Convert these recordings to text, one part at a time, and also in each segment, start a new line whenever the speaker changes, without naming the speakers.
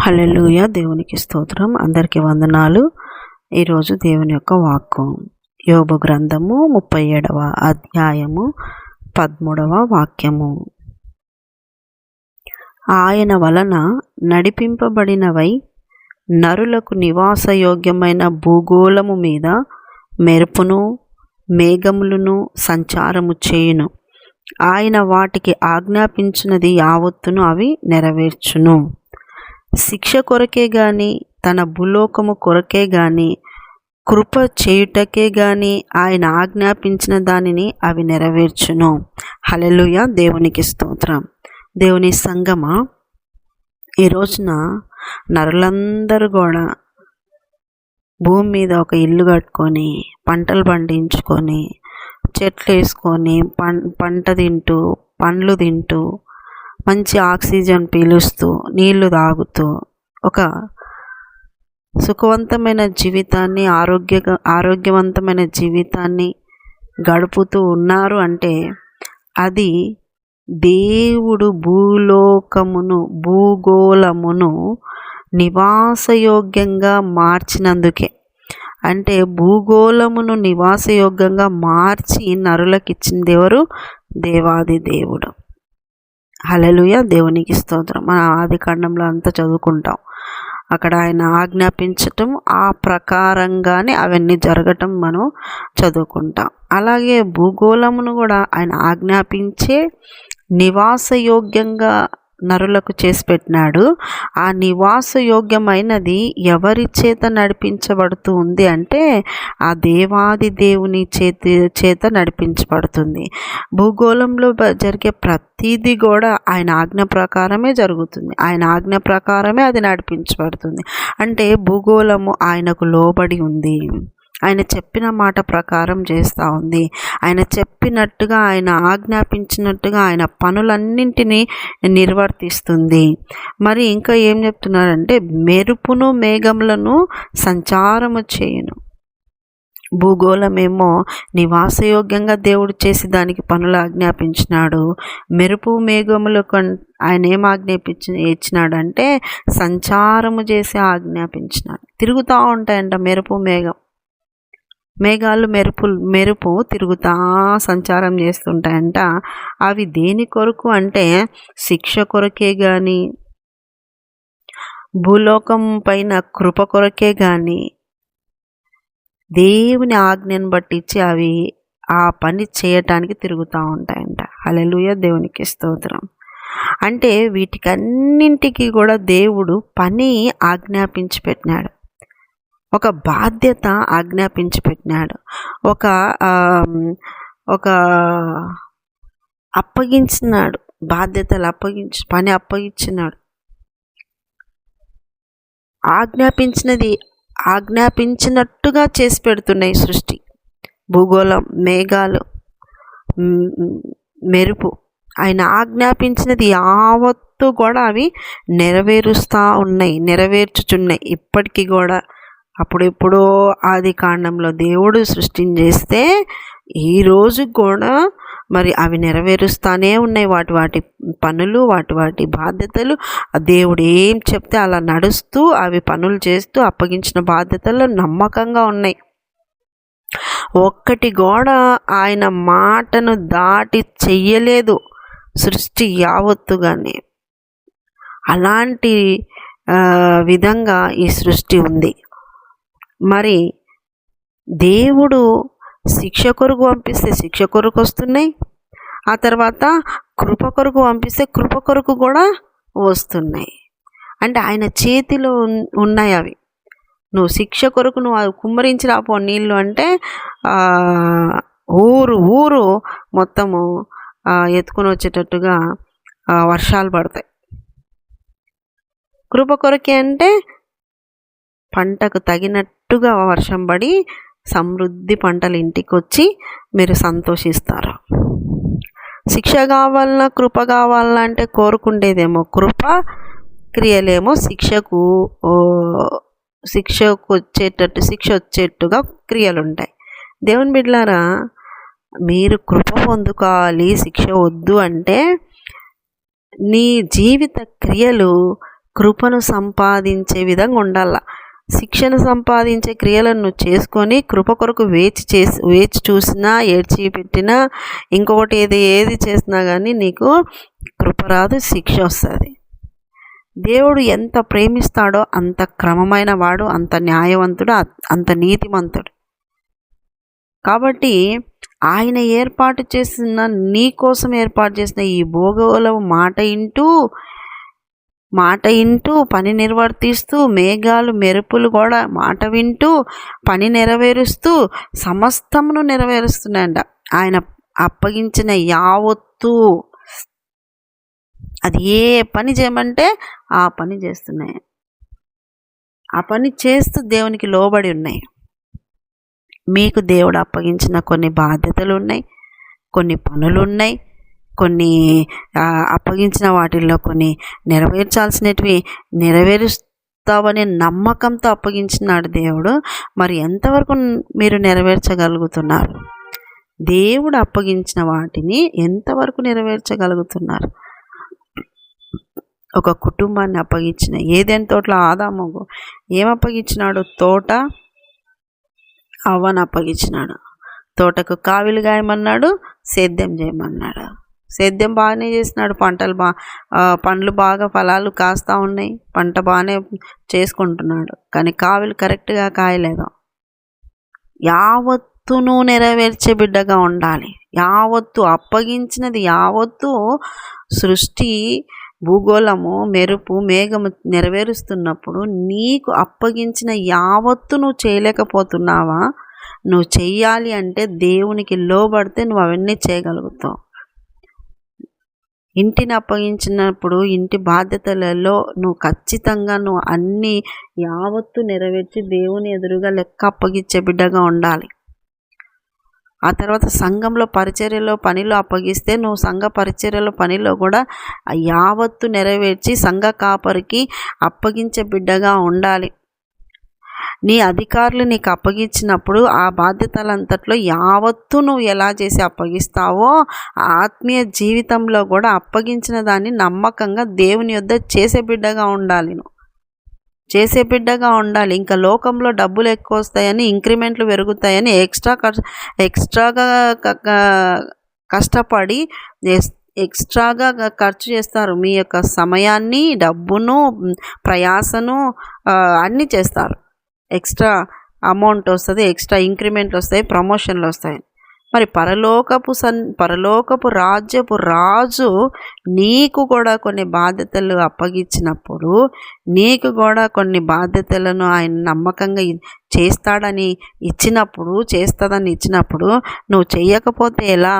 Hallelujah దేవునికి స్తోత్రం. అందరికీ వందనాలు. ఈరోజు దేవుని యొక్క వాక్కు. యోబు గ్రంథము ముప్పై ఏడవ అధ్యాయము పదమూడవ వాక్యము. ఆయన వలన నడిపింపబడినవై నరులకు నివాసయోగ్యమైన భూగోళము మీద మెరుపును మేఘములను సంచారము చేయును. ఆయన వాటికి ఆజ్ఞాపించినది యావత్తును అవి నెరవేర్చును. శిక్ష కొరకే గాని తన భూలోకము కొరకే గాని కృప చేయుటకే గాని ఆయన ఆజ్ఞాపించిన దానిని అవి నెరవేర్చును. హలెలుయ దేవునికి స్తోత్రం. దేవుని సంగమా? ఈ రోజున నరులందరూ కూడా భూమి మీద ఒక ఇల్లు కట్టుకొని పంటలు పండించుకొని చెట్లు వేసుకొని పం పంట తింటూ పండ్లు తింటూ మంచి ఆక్సిజన్ పీలుస్తూ నీళ్ళు తాగుతూ ఒక సుఖవంతమైన జీవితాన్ని ఆరోగ్య ఆరోగ్యవంతమైన జీవితాన్ని గడుపుతూ ఉన్నారు అంటే అది దేవుడు భూలోకమును భూగోళమును నివాసయోగ్యంగా మార్చినందుకే. అంటే భూగోళమును నివాసయోగ్యంగా మార్చి నరులకిచ్చింది ఎవరు? దేవాది దేవుడు. హలలుయ దేవునికి స్తోత్రం. మన ఆది కాండంలో అంతా చదువుకుంటాం. అక్కడ ఆయన ఆజ్ఞాపించటం ఆ ప్రకారంగానే అవన్నీ జరగటం మనం చదువుకుంటాం. అలాగే భూగోళమును కూడా ఆయన ఆజ్ఞాపించే నివాసయోగ్యంగా నరులకు చేసి పెట్టినాడు. ఆ నివాసయోగ్యమైనది ఎవరి చేత నడిపించబడుతూ ఉంది అంటే ఆ దేవాది దేవుని చేతి చేత నడిపించబడుతుంది. భూగోళంలో జరిగే ప్రతిదీ కూడా ఆయన ఆజ్ఞ ప్రకారమే జరుగుతుంది. ఆయన ఆజ్ఞ ప్రకారమే అది నడిపించబడుతుంది. అంటే భూగోళము ఆయనకు లోబడి ఉంది. ఆయన చెప్పిన మాట ప్రకారం చేస్తూ ఉంది. ఆయన చెప్పినట్టుగా ఆయన ఆజ్ఞాపించినట్టుగా ఆయన పనులన్నింటినీ నిర్వర్తిస్తుంది. మరి ఇంకా ఏం చెప్తున్నారంటే మెరుపును మేఘములను సంచారము చేయను. భూగోళమేమో నివాసయోగ్యంగా దేవుడు చేసి దానికి పనులు ఆజ్ఞాపించినాడు. మెరుపు మేఘములకు ఆయన ఏం ఆజ్ఞాపించి ఇచ్చినాడంటే సంచారము చేసి ఆజ్ఞాపించినాడు. తిరుగుతూ ఉంటాయంట మెరుపు మేఘం. మేఘాలు మెరుపు మెరుపు తిరుగుతా సంచారం చేస్తుంటాయంట. అవి దేని కొరకు అంటే శిక్ష కొరకే కానీ భూలోకం పైన కృప కొరకే కానీ దేవుని ఆజ్ఞను బట్టించి అవి ఆ పని చేయటానికి తిరుగుతూ ఉంటాయంట. అలెలుయ దేవునికి స్తోత్రం. అంటే వీటికన్నింటికి కూడా దేవుడు పని ఆజ్ఞాపించి పెట్టినాడు. ఒక బాధ్యత ఆజ్ఞాపించి పెట్టినాడు. ఒక ఒక అప్పగించినాడు. బాధ్యతలు అప్పగించి పని అప్పగించినాడు. ఆజ్ఞాపించినది ఆజ్ఞాపించినట్టుగా చేసి పెడుతున్నాయి సృష్టి. భూగోళం మేఘాలు మెరుపు. ఆయన ఆజ్ఞాపించినది యావత్తు కూడా అవి నెరవేరుస్తూ ఉన్నాయి నెరవేర్చుచున్నాయి. ఇప్పటికీ కూడా అప్పుడెప్పుడో ఆది కాండంలో దేవుడు సృష్టించేస్తే ఈరోజు కూడా మరి అవి నెరవేరుస్తానే ఉన్నాయి. వాటి వాటి పనులు వాటి వాటి బాధ్యతలు. దేవుడు ఏం చెప్తే అలా నడుస్తూ అవి పనులు చేస్తూ అప్పగించిన బాధ్యతలు నమ్మకంగా ఉన్నాయి. ఒక్కటి గోడ ఆయన మాటను దాటి చెయ్యలేదు. సృష్టి యావత్తుగానే. అలాంటి విధంగా ఈ సృష్టి ఉంది. మరి దేవుడు శిక్ష కొరకు పంపిస్తే శిక్ష కొరకు వస్తున్నాయి. ఆ తర్వాత కృప కొరకు పంపిస్తే కృప కొరకు కూడా వస్తున్నాయి. అంటే ఆయన చేతిలో ఉన్నాయి అవి. నువ్వు శిక్ష కొరకు నువ్వు అది కుమ్మరించి రాపో నీళ్ళు అంటే ఊరు ఊరు మొత్తము ఎత్తుకొని వచ్చేటట్టుగా వర్షాలు పడతాయి. కృప కొరకే అంటే పంటకు తగినట్టుగా వర్షం పడి సమృద్ధి పంటలు ఇంటికి వచ్చి మీరు సంతోషిస్తారు. శిక్ష కావాలన్నా కృప కావాలన్నా అంటే కోరుకుండేదేమో కృప క్రియలేమో శిక్షకు శిక్షకు వచ్చేటట్టు శిక్ష వచ్చేట్టుగా క్రియలు ఉంటాయి దేవుని బిడ్లారా మీరు కృప పొందుకోవాలి శిక్ష వద్దు అంటే నీ జీవిత క్రియలు కృపను సంపాదించే విధంగా ఉండాల. శిక్షణ సంపాదించే క్రియలను చేసుకొని కృప కొరకు వేచి చేసి వేచి చూసినా ఏడ్చి పెట్టినా ఇంకొకటి ఏది ఏది చేసినా కానీ నీకు కృప రాదు శిక్ష వస్తుంది. దేవుడు ఎంత ప్రేమిస్తాడో అంత క్రమమైన వాడు అంత న్యాయవంతుడు అంత నీతిమంతుడు. కాబట్టి ఆయన ఏర్పాటు చేసిన నీ కోసం ఏర్పాటు చేసిన ఈ భోగోల మాట ఇంటూ మాట వింటూ పని నిర్వర్తిస్తూ మేఘాలు మెరుపులు కూడా మాట వింటూ పని నెరవేరుస్తూ సమస్తమును నెరవేరుస్తున్నాయంట. ఆయన అప్పగించిన యావత్తు అది ఏ పని చేయమంటే ఆ పని చేస్తున్నాయి. ఆ పని చేస్తూ దేవునికి లోబడి ఉన్నాయి. మీకు దేవుడు అప్పగించిన కొన్ని బాధ్యతలు ఉన్నాయి కొన్ని పనులు ఉన్నాయి కొన్ని అప్పగించిన వాటిల్లో కొన్ని నెరవేర్చాల్సినవి నెరవేరుస్తావనే నమ్మకంతో అప్పగించినాడు దేవుడు. మరి ఎంతవరకు మీరు నెరవేర్చగలుగుతున్నారు? దేవుడు అప్పగించిన వాటిని ఎంతవరకు నెరవేర్చగలుగుతున్నారు? ఒక కుటుంబాన్ని అప్పగించిన ఏదైనా తోటలో ఆదామగు ఏం అప్పగించినాడు? తోట అవ్వను అప్పగించినాడు. తోటకు కావిలు గాయమన్నాడు సేద్యం చేయమన్నాడు. సేద్యం బాగానే చేసినాడు పంటలు బా పండ్లు బాగా ఫలాలు కాస్తూ ఉన్నాయి. పంట బాగానే చేసుకుంటున్నాడు. కానీ కావిలు కరెక్ట్గా కాయలేదు. యావత్తును నెరవేర్చే బిడ్డగా ఉండాలి. యావత్తు అప్పగించినది యావత్తు సృష్టి భూగోళము మెరుపు మేఘము నెరవేరుస్తున్నప్పుడు నీకు అప్పగించిన యావత్తు నువ్వు చేయలేకపోతున్నావా? నువ్వు చెయ్యాలి అంటే దేవునికి లోబడితే నువ్వు అవన్నీ చేయగలుగుతావు. ఇంటిని అప్పగించినప్పుడు ఇంటి బాధ్యతలలో నువ్వు ఖచ్చితంగా నువ్వు అన్నీ యావత్తు నెరవేర్చి దేవుని ఎదురుగా లెక్క అప్పగించే బిడ్డగా ఉండాలి. ఆ తర్వాత సంఘంలో పరిచర్యలో పనిలో అప్పగిస్తే నువ్వు సంఘ పరిచర్యలో పనిలో కూడా యావత్తు నెరవేర్చి సంఘ కాపరికి అప్పగించే బిడ్డగా ఉండాలి. నీ అధికారులు నీకు అప్పగించినప్పుడు ఆ బాధ్యతలంతట్లో యావత్తు నువ్వు ఎలా చేసి అప్పగిస్తావో ఆత్మీయ జీవితంలో కూడా అప్పగించిన దాన్ని నమ్మకంగా దేవుని యొద్ద చేసే బిడ్డగా ఉండాలి నువ్వు. చేసే బిడ్డగా ఉండాలి. ఇంకా లోకంలో డబ్బులు ఎక్కువ వస్తాయని ఇంక్రిమెంట్లు పెరుగుతాయని ఎక్స్ట్రా ఎక్స్ట్రాగా కష్టపడి ఎక్స్ట్రాగా ఖర్చు చేస్తారు. మీ యొక్క సమయాన్ని డబ్బును ప్రయాసను అన్నీ చేస్తారు. ఎక్స్ట్రా అమౌంట్ వస్తుంది ఎక్స్ట్రా ఇంక్రిమెంట్లు వస్తాయి ప్రమోషన్లు వస్తాయి. మరి పరలోకపు సన్ పరలోకపు రాజ్యపు రాజు నీకు కూడా కొన్ని బాధ్యతలు అప్పగించినప్పుడు నీకు కూడా కొన్ని బాధ్యతలను ఆయన నమ్మకంగా చేస్తాడని ఇచ్చినప్పుడు చేస్తాదని ఇచ్చినప్పుడు నువ్వు చేయకపోతే ఎలా?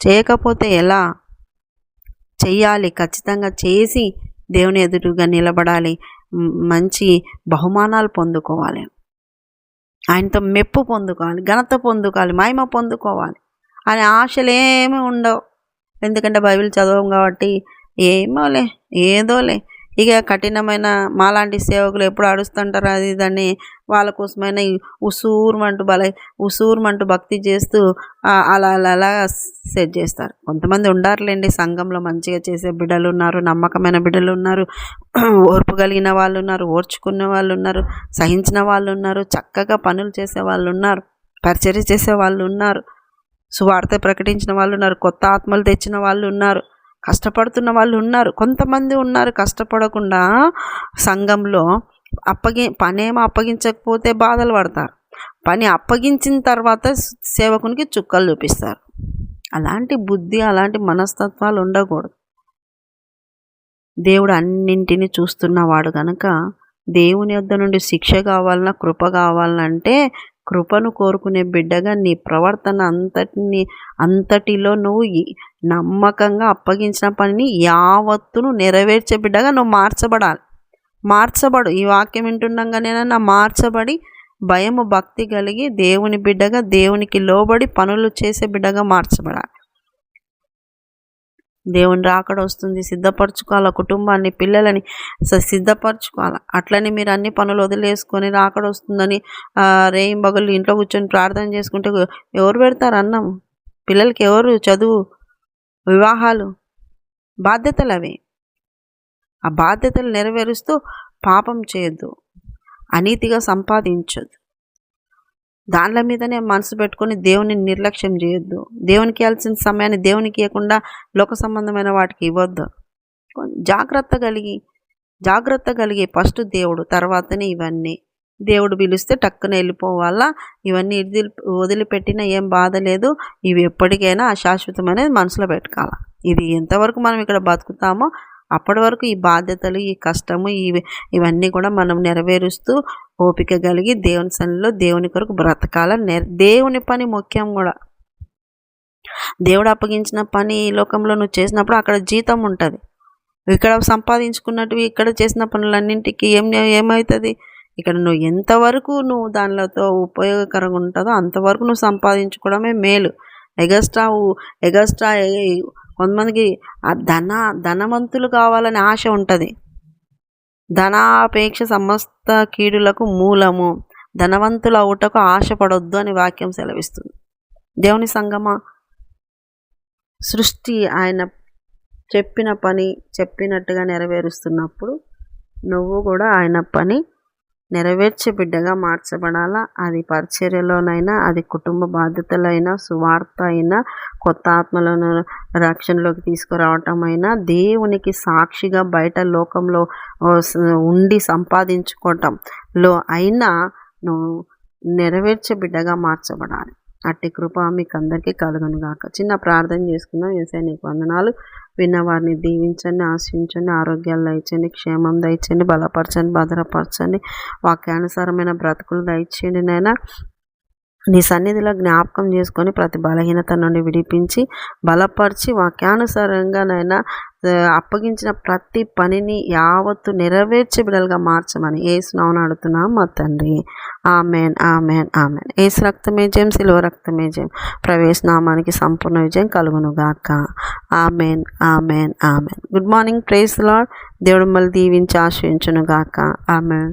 చేయకపోతే ఎలా? చేయాలి ఖచ్చితంగా చేసి దేవుని ఎదురుగా నిలబడాలి. మంచి బహుమానాలు పొందుకోవాలి. ఆయనతో మెప్పు పొందుకోవాలి. ఘనత పొందుకోవాలి. మహిమ పొందుకోవాలి. అనే ఆశలు ఏమి ఉండవు. ఎందుకంటే బైబిల్ చదవం కాబట్టి ఏమోలే ఏదోలే. ఇక కఠినమైన మాలాంటి సేవకులు ఎప్పుడు అడుస్తుంటారు అది దాన్ని వాళ్ళ కోసమైన ఉసూరుమంటూ బల ఉసూరుమంటూ భక్తి చేస్తూ అలా అలా అలా సెట్ చేస్తారు. కొంతమంది ఉండారులేండి సంఘంలో మంచిగా చేసే బిడ్డలు ఉన్నారు నమ్మకమైన బిడ్డలు ఉన్నారు ఓర్పు కలిగిన వాళ్ళు ఉన్నారు ఓర్చుకున్న వాళ్ళు ఉన్నారు సహించిన వాళ్ళు ఉన్నారు చక్కగా పనులు చేసే వాళ్ళు ఉన్నారు పరిచర్య చేసే వాళ్ళు ఉన్నారు సువార్త ప్రకటించిన వాళ్ళు ఉన్నారు కొత్త ఆత్మలు తెచ్చిన వాళ్ళు ఉన్నారు. కష్టపడుతున్న వాళ్ళు ఉన్నారు. కొంతమంది ఉన్నారు కష్టపడకుండా సంఘంలో అప్పగి పనేమో అప్పగించకపోతే బాధలు పడతారు. పని అప్పగించిన తర్వాత సేవకునికి చుక్కలు చూపిస్తారు. అలాంటి బుద్ధి అలాంటి మనస్తత్వాలు ఉండకూడదు. దేవుడు అన్నింటినీ చూస్తున్నవాడు కనుక దేవుని వద్ద నుండి శిక్ష కావాలన్నా కృప కావాలంటే కృపను కోరుకునే బిడ్డగా నీ ప్రవర్తన అంతటిని అంతటిలో నువ్వు నమ్మకంగా అప్పగించిన పనిని యావత్తును నెరవేర్చే బిడ్డగా నువ్వు మార్చబడాలి. మార్చబడు. ఈ వాక్యం వింటుండగానేనన్నా మార్చబడి భయము భక్తి కలిగి దేవుని బిడ్డగా దేవునికి లోబడి పనులు చేసే బిడ్డగా మార్చబడాలి. దేవుని రాకడ వస్తుంది. సిద్ధపరచుకోవాలి కుటుంబాన్ని పిల్లలని సిద్ధపరచుకోవాలి? అట్లనే మీరు అన్ని పనులు వదిలేసుకొని రాకడ వస్తుందని రేయిం బగులు ఇంట్లో కూర్చొని ప్రార్థన చేసుకుంటే ఎవరు పెడతారు అన్నం? పిల్లలకి ఎవరు చదువు? వివాహాలు? బాధ్యతలు అవి. ఆ బాధ్యతలు నెరవేరుస్తూ పాపం చేయొద్దు. అనీతిగా సంపాదించొద్దు. దానిల మీదనే మనసు పెట్టుకొని దేవుని నిర్లక్ష్యం చేయొద్దు. దేవునికి ఇవ్వాల్సిన సమయాన్ని దేవునికి ఇవ్వకుండా లోక సంబంధమైన వాటికి ఇవ్వద్దు. జాగ్రత్త కలిగి జాగ్రత్త కలిగి ఫస్ట్ దేవుడు తర్వాతనే ఇవన్నీ. దేవుడు పిలిస్తే టక్కున వెళ్ళిపోవాలా. ఇవన్నీ వదిలిపెట్టినా ఏం బాధ లేదు. ఇవి ఎప్పటికైనా అశాశ్వతమైనది మనసులో పెట్టుకోవాలి. ఇది ఎంతవరకు మనం ఇక్కడ బతుకుతామో అప్పటి వరకు ఈ బాధ్యతలు ఈ కష్టము ఇవి ఇవన్నీ కూడా మనం నెరవేరుస్తూ ఓపిక కలిగి దేవుని సన్నిలో దేవుని కొరకు బ్రతకాల దేవుని పని ముఖ్యం కూడా. దేవుడు అప్పగించిన పని ఈ లోకంలో నువ్వు చేసినప్పుడు అక్కడ జీతం ఉంటుంది. ఇక్కడ సంపాదించుకున్నట్టు ఇక్కడ చేసిన పనులన్నింటికి ఏం ఏమవుతుంది ఇక్కడ నువ్వు ఎంతవరకు నువ్వు దానితో ఉపయోగకరంగా ఉంటుందో అంతవరకు నువ్వు సంపాదించుకోవడమే మేలు. ఎగస్ట్రా ఎగస్ట్రా కొంతమందికి ఆ ధన ధనవంతులు కావాలని ఆశ ఉంటుంది. ధనాపేక్ష సమస్త కీడులకు మూలము. ధనవంతులు అవుటకు ఆశపడొద్దు అని వాక్యం సెలవిస్తుంది. దేవుని సంగమ సృష్టి ఆయన చెప్పిన పని చెప్పినట్టుగా నెరవేరుస్తున్నప్పుడు నువ్వు కూడా ఆయన పని నెరవేర్చే బిడ్డగా మార్చబడాలా? అది పరిచర్యలోనైనా అది కుటుంబ బాధ్యతలైనా సువార్త అయినా కొత్త ఆత్మలను రక్షణలోకి తీసుకురావటం అయినా దేవునికి సాక్షిగా బయట లోకంలో ఉండి సంపాదించుకోవటంలో అయినా నువ్వు నెరవేర్చే బిడ్డగా మార్చబడాలి. అట్టి కృప మీకు అందరికీ కలుగును గాక చిన్న ప్రార్థన చేసుకుందాం. ఏసై నీకు వందనాలు. విన్న వారిని దీవించండి ఆశించండి ఆరోగ్యాలు దయచండి క్షేమం దయచండి బలపరచండి భద్రపరచండి వాక్యానుసారమైన బ్రతుకులు దయచేయండి నైనా నీ సన్నిధిలో జ్ఞాపకం చేసుకొని ప్రతి బలహీనత నుండి విడిపించి బలపరిచి వాక్యానుసారంగానైనా అప్పగించిన ప్రతి పనిని యావత్తు నెరవేర్చే బిడలుగా మార్చమని ఏసునామని అడుగుతున్నాం మా తండ్రి. Amen amen amen. ఏసు రక్తమే జయం సిలువ రక్తమే జయం. ప్రవేశనామానికి సంపూర్ణ విజయం కలుగును గాక amen amen amen. Good morning praise lord దేవుడు మళ్ళీ దీవించి ఆశ్రయించునుగాక. ఆమెన్.